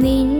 nín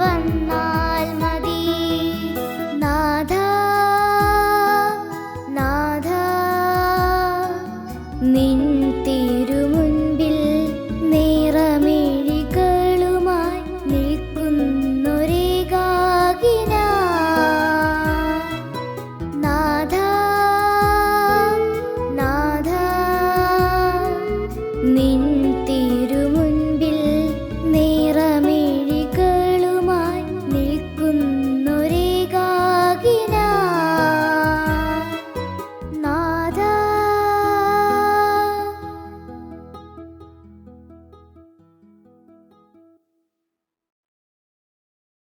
വന്നാൽ മതി. നാഥ നാഥ നിൻ